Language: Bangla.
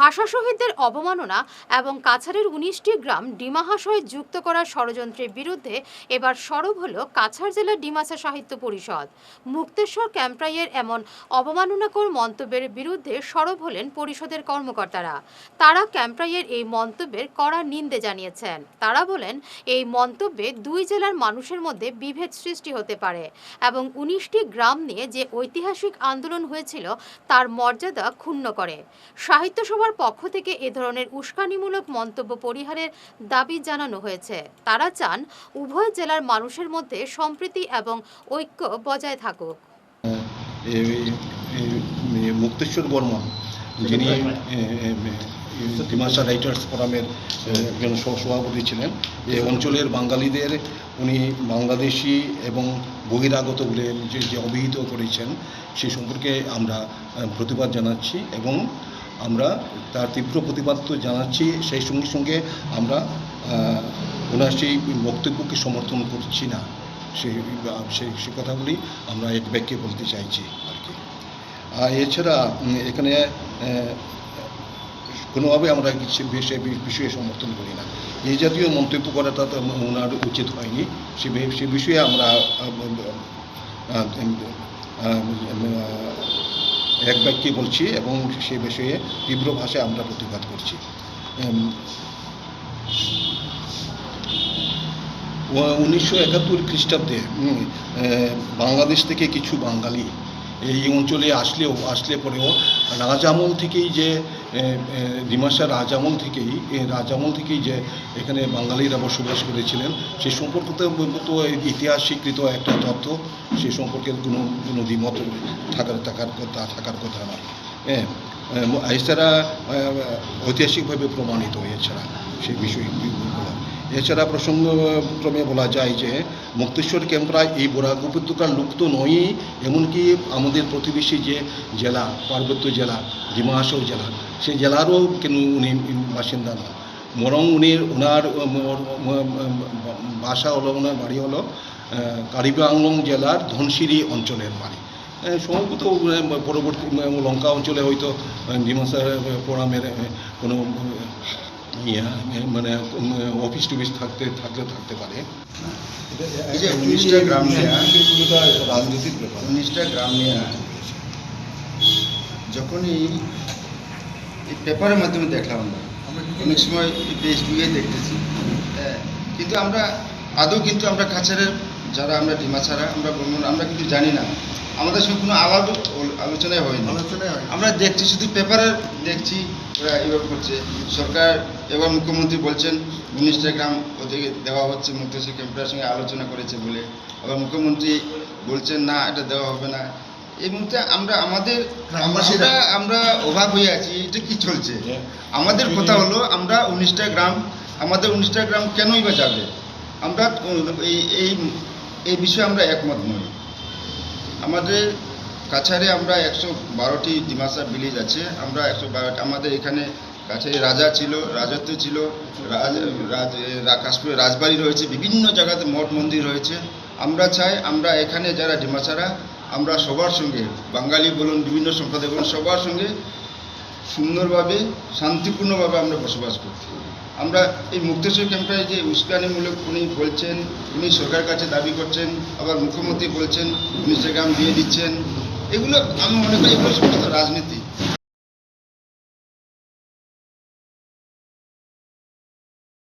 ভাষা শহীদদের অবমাননা এবং কাছাড়ের উনিশটি গ্রাম ডিমাহা ডিমাহাশয়ে যুক্ত করার ষড়যন্ত্রের বিরুদ্ধে এবার সরব হল কাছাড় জেলার ডিমাসা সাহিত্য পরিষদ। মুক্তেশ্বর ক্যাম্প্রাইয়ের এমন অবমাননাকর মন্তব্যের বিরুদ্ধে সরব হলেন পরিষদের কর্মকর্তারা। তারা ক্যাম্প্রাইয়ের এই মন্তব্যের কড়া নিন্দে জানিয়েছেন। তারা বলেন, এই মন্তব্যে দুই জেলার মানুষের মধ্যে বিভেদ সৃষ্টি হতে পারে এবং উনিশটি গ্রাম নিয়ে যে ঐতিহাসিক আন্দোলন হয়েছিল তার মর্যাদা ক্ষুণ্ণ করে। সাহিত্য সভার পক্ষ থেকে এ ধরনের উস্কানিমূলক মন্তব্য পরিহারের দাবি জানানো হয়েছে। তারা চান উভয় জেলার মানুষের মধ্যে সম্প্রীতি এবং ঐক্য বজায় থাকুক। মুক্তেশ্বর বর্মন, যিনি ডিমাসা রাইটার্স ফোরামের একজন সহ- সভাপতি ছিলেন। এই অঞ্চলের বাঙালিদের, উনি বাংলাদেশি এবং বহিরাগত বলে যে অভিহিত করেছেন, সে সম্পর্কে আমরা প্রতিবাদ জানাচ্ছি এবং আমরা তার তীব্র প্রতিবাদ তো জানাচ্ছি। সেই সঙ্গে সঙ্গে আমরা ওনার সেই বক্তব্যকে সমর্থন করছি না। সেই সেই সে কথাগুলি আমরা এক বাক্যে বলতে চাইছি আর কি। আর এছাড়া এখানে কোনোভাবে আমরা কিছু বিষয়ে বিষয়ে সমর্থন করি না। এই জাতীয় মন্তব্য করাটা তো ওনার উচিত হয়নি। সে সে বিষয়ে আমরা এক বাক্যে বলছি এবং সে বিষয়ে তীব্র ভাষায় আমরা প্রতিবাদ করছি। উনিশশো একাত্তর খ্রিস্টাব্দে বাংলাদেশ থেকে কিছু বাঙালি এই অঞ্চলে আসলেও, আসলে পরেও রাজামল থেকেই যে ডিমাসা রাজামল থেকেই রাজামল থেকেই যে এখানে বাঙালিরা বসবাস করেছিলেন, সে সম্পর্কে তো ইতিহাস স্বীকৃত একটা তথ্য, সে সম্পর্কে কোনো কোনো দ্বিমত থাকার থাকার কথা থাকার কথা নয় হ্যাঁ এছাড়া ঐতিহাসিকভাবে প্রমাণিত এছাড়া সেই বিষয়গুলো এছাড়া প্রসঙ্গক্রমে বলা যায় যে মুক্তেশ্বর ক্যাম্পরা এই বরাক উপত্যকার লুপ্ত নয়ই এমনকি আমাদের প্রতিবেশী যে জেলা, পার্বত্য জেলা, ডিমাহাসও জেলা সেই জেলারও কেন উনি বাসিন্দা নন। বরং উনি ওনার বাসা হলো, ওনার বাড়ি হলো কারিবাংলং জেলার ধনশিরি অঞ্চলের বাড়ি। সম্ভবত পরবর্তী লঙ্কা অঞ্চলে হয়তো ডিমাসা প্রোগ্রামের কোনো মানে অফিস টফিস থাকতে থাকলে থাকতে পারে। এই যে উনিশটা গ্রাম ব্যাপার। উনিশটা যখনই এই পেপারের মাধ্যমে দেখলাম আমরা অনেক সময় এই ফেসবুকে দেখতেছি। হ্যাঁ, কিন্তু আমরা আদৌ কিন্তু আমরা কাছাড়ের যারা আমরা ডিমাছাড়া আমরা ভ্রমণ আমরা কিন্তু জানি না। আমাদের সঙ্গে কোনো আলাদা আলোচনাই হয়নি। আমরা দেখছি শুধু পেপারে দেখছি ওরা এভাবে করছে। সরকার এবার মুখ্যমন্ত্রী বলছেন উনিশটা গ্রাম ওদেরকে দেওয়া হচ্ছে মুক্তেশ্বর ক্যাম্পের সঙ্গে আলোচনা করেছে বলে। আবার মুখ্যমন্ত্রী বলছেন না এটা দেওয়া হবে না। এই মুহূর্তে আমরা আমাদের আমরা আমরা অভাব হয়ে আছি এটা কি চলছে? আমাদের কথা হলো আমরা উনিশটা গ্রাম আমাদের উনিশটা গ্রাম কেনই বা যাবে? আমরা এই এই এই বিষয়ে আমরা একমত নই। আমাদের কাছাড়ে আমরা একশো বারোটি ডিমাসা ভিলেজ আছে। আমরা একশো বারোটি আমাদের এখানে কাছাড়ে রাজা ছিল, রাজত্ব ছিল, রাজ রাজ, রা- রাজবাড়ি রয়েছে, বিভিন্ন জায়গাতে মঠ মন্দির রয়েছে। আমরা চাই, আমরা এখানে যারা ডিমাসারা, আমরা সবার সঙ্গে, বাঙালি বলুন, বিভিন্ন সম্প্রদায় বলুন, সবার সঙ্গে সুন্দরভাবে, শান্তিপূর্ণভাবে আমরা বসবাস করছি। আমরা এই মুক্তেশ্বর ক্যাম্পটায় যে উস্কানিমূলক উনি বলছেন, উনি সরকার কাছে দাবি করছেন, আবার মুখ্যমন্ত্রী বলছেন উনি গ্রাম দিয়ে দিচ্ছেন, এগুলো আমি মনে করি এগুলো সমস্ত রাজনীতি।